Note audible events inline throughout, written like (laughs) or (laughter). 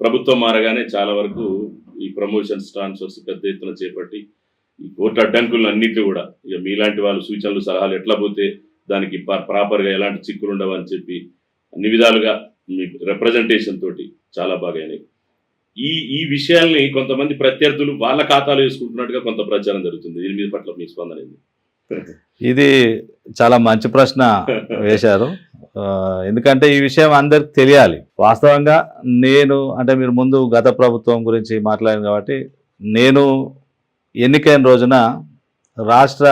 ప్రభుత్వం మారగానే చాలా వరకు ఈ ప్రమోషన్స్ ట్రాన్స్ఫర్స్ పెద్ద ఎత్తున చేపట్టి ఈ కోర్టు అడ్డంకులను అన్నింటినీ కూడా ఇక మీలాంటి వాళ్ళు సూచనలు సలహాలు ఎట్లా పోతే దానికి ప్రాపర్గా ఎలాంటి చిక్కులు ఉండవు అని చెప్పి అన్ని విధాలుగా మీ రిప్రజెంటేషన్ తోటి చాలా బాగా ఈ ఈ విషయాల్ని కొంతమంది ప్రత్యర్థులు వాళ్ళ ఖాతాలో వేసుకుంటున్నట్టుగా కొంత ప్రచారం జరుగుతుంది. దీని మీద పట్ల మీ స్పందన ఇది చాలా మంచి ప్రశ్న వేశారు. (laughs) ఎందుకంటే ఈ విషయం అందరికి తెలియాలి. వాస్తవంగా నేను అంటే మీరు ముందు గత ప్రభుత్వం గురించి మాట్లాడారు కాబట్టి నేను ఎన్నికైన రోజున రాష్ట్ర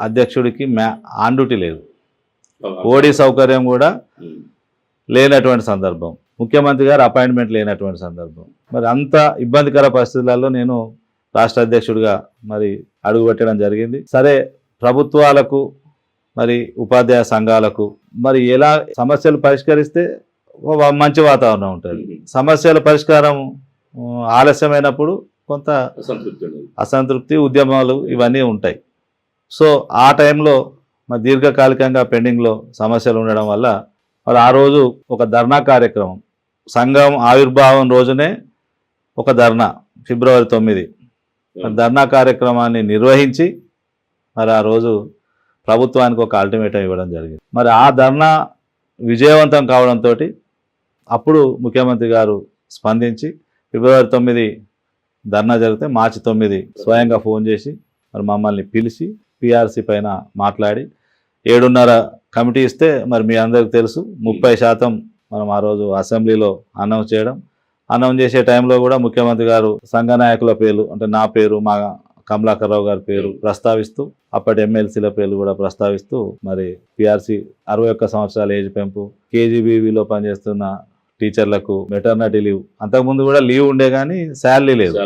అధ్యక్షుడికి మ్యా ఆన్ డ్యూటీ లేదు. ఓడి సౌకర్యం కూడా. లేనటువంటి సందర్భం. ముఖ్యమంత్రి గారు అపాయింట్మెంట్ లేనటువంటి సందర్భం. మరి అంత ఇబ్బందికర పరిస్థితులలో నేను రాష్ట్ర అధ్యక్షుడిగా మరి అడుగుపెట్టడం జరిగింది. సరే ప్రభుత్వాలకు మరి ఉపాధ్యాయ సంఘాలకు మరి ఎలా సమస్యలు పరిష్కరిస్తే మంచి వాతావరణం ఉంటుంది. సమస్యల పరిష్కారం ఆలస్యమైనప్పుడు కొంత అసంతృప్తి ఉద్యమాలు ఇవన్నీ ఉంటాయి. సో ఆ టైంలో మరి దీర్ఘకాలికంగా పెండింగ్లో సమస్యలు ఉండడం వల్ల మరి ఆ రోజు ఒక ధర్నా కార్యక్రమం సంఘం ఆవిర్భావం రోజునే ఒక ధర్నా ఫిబ్రవరి తొమ్మిది. ధర్నా కార్యక్రమాన్ని నిర్వహించి మరి ఆ రోజు ప్రభుత్వానికి ఒక అల్టిమేటం ఇవ్వడం జరిగింది. మరి ఆ ధర్నా విజయవంతం కావడంతో అప్పుడు ముఖ్యమంత్రి గారు స్పందించి ఫిబ్రవరి తొమ్మిది ధర్నా జరిగితే మార్చి తొమ్మిది స్వయంగా ఫోన్ చేసి మరి మమ్మల్ని పిలిచి పిఆర్సీ పైన మాట్లాడి ఏడున్నర కమిటీ ఇస్తే మరి మీ అందరికి తెలుసు. ముప్పై శాతం మనం ఆ రోజు అసెంబ్లీలో అనౌన్స్ చేయడం. అనౌన్స్ చేసే టైంలో కూడా ముఖ్యమంత్రి గారు సంఘ నాయకుల పేర్లు అంటే నా పేరు మా కమలాకర్ రావు గారి పేరు ప్రస్తావిస్తూ అప్పటి ఎమ్మెల్సీల పేర్లు కూడా ప్రస్తావిస్తూ మరి పిఆర్సీ అరవై ఒక్క సంవత్సరాల ఏజ్ పెంపు కేజీబీవీలో పనిచేస్తున్న టీచర్లకు మెటర్నిటీ లీవ్ అంతకుముందు కూడా లీవ్ ఉండే కానీ శాలరీ లేదు.